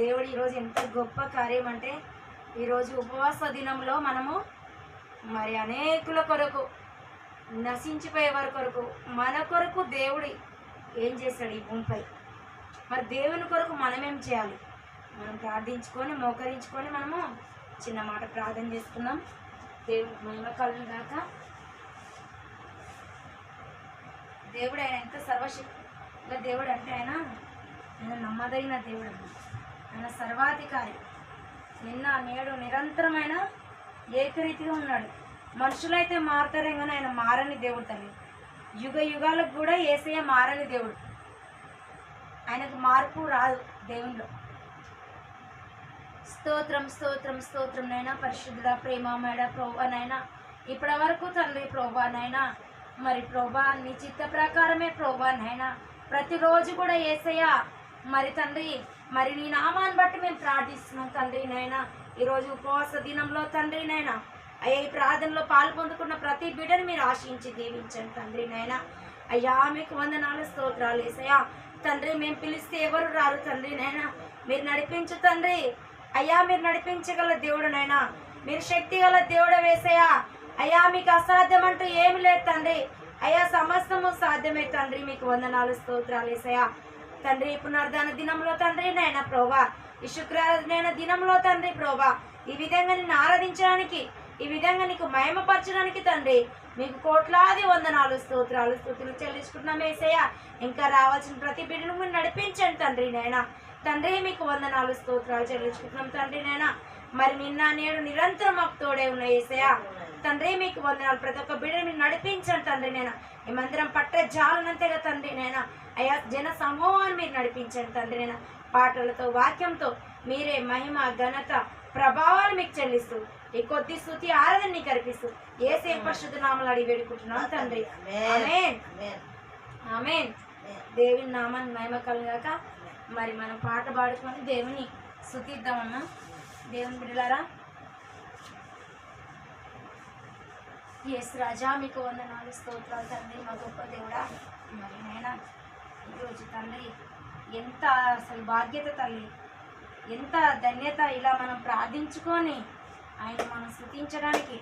దేవుడు ఈరోజు ఎంత గొప్ప కార్యం అంటే ఈరోజు ఉపవాస దినంలో మనము మరి అనేకుల కొరకు నశించిపోయే వారి కొరకు మన కొరకు దేవుడు ఏం చేశాడు ఈ భూమిపై? మరి దేవుని కొరకు మనమేం చేయాలి? మనం ప్రార్థించుకొని మోకరించుకొని మనము చిన్న మాట ప్రార్థన చేసుకుందాం. దేవుడు మహిమ కలుగు గాక. దేవుడు ఆయన ఎంత సర్వశక్తి దేవుడు అంటే ఆయన ఆయన నమ్మదగిన దేవుడు అన్నమాట. ఆయన సర్వాధికారి. నిన్న నేడు నిరంతరమైన ఏకరీతిగా ఉన్నాడు. మనుషులైతే మారుతారే కానీ ఆయన మారని దేవుడు తల్లి. యుగ యుగాలకు కూడా ఏసయ్య మారని దేవుడు. ఆయనకు మార్పు రాదు దేవునిలో. స్తోత్రం స్తోత్రం స్తోత్రం నైనా పరిశుద్ధుడ ప్రేమ మేడ ప్రోభానైనా ఇప్పటి వరకు తండ్రి ప్రోభానైనా మరి ప్రోభా నీ చిత్త ప్రకారమే ప్రోభానైనా ప్రతిరోజు కూడా ఏసయ్య మరి తండ్రి మరి నీ నామాన్ని బట్టి మేము ప్రార్థిస్తున్నాం తండ్రి నైనా ఈరోజు ఉపవాస దినంలో తండ్రి నైనా అయ్యా ఈ ప్రార్థనలో పాలు పొందుకున్న ప్రతి బిడ్డను మీరు ఆశించి దీవించండి తండ్రి నైనా అయ్యా మీకు వందనాలు స్తోత్రాలు వేసయ్యా తండ్రి మేము పిలిస్తే ఎవరు రారు తండ్రి నైనా మీరు నడిపించు తండ్రి. అయ్యా మీరు నడిపించగల దేవుడు నైనా మీరు శక్తి గల దేవుడు వేసయ్యా అయ్యా మీకు అసాధ్యం అంటూ ఏమి లేదు తండ్రి. అయ్యా సమస్తము సాధ్యమే తండ్రి. మీకు వందనాలు స్తోత్రాలు వేసయ్యా తండ్రి పునర్ధాన దినంలో తండ్రి నాయన ప్రోభా. ఈ శుక్రవారం దినంలో తండ్రి ప్రోభా. ఈ విధంగా నిన్ను ఆరాధించడానికి ఈ విధంగా నీకు మయమపరచడానికి తండ్రి మీకు కోట్లాది వందనాలు స్తోత్రాలు స్థుతులు చెల్లించుకుంటున్నాం ఏసయ్య. ఇంకా రావాల్సిన ప్రతి బిడ్డను మీరు నడిపించండి తండ్రి నాయన తండ్రి మీకు వందనాలు స్తోత్రాలు చెల్లించుకుంటున్నాం తండ్రి నాయన మరి నిన్న నేడు నిరంతరం మాకు తోడే ఉన్న ఏసయ్య. తండ్రి మీకు వందనాలు. ప్రతి ఒక్క బిడ్డను మీరు నడిపించండి తండ్రి నేను. ఈ మందిరం పట్టే జాలనంతేగా తండ్రి నేను. అయ్యా జన సమూహాన్ని మీరు నడిపించండి తండ్రి. నేను పాటలతో వాక్యంతో మీరే మహిమ ఘనత ప్రభావాలు మీకు చెల్లిస్తూ ఈ కొద్ది స్థుతి ఆరాధన నీకు అర్పిస్తూ ఏ పరిశుద్ధ నామలు అడిగి వేడుకుంటున్నాం తండ్రి. ఆమేన్. ఆమేన్. దేవుని నామాన్ని మహిమ కలుగాక మరి మనం పాట పాడుకొని దేవుని స్థుతిద్దామన్నా. దేవుని బిడ్డలారా ఎస్ రాజా మీకు వందనాలు స్తోత్రాలు తండ్రి. మా గొప్ప దేవుడా మరి నైనా ఈరోజు తండ్రి ఎంత అసలు బాధ్యత తల్లి ఎంత ధన్యత ఇలా మనం ప్రార్థించుకొని ఆయన మనం స్థుతించడానికి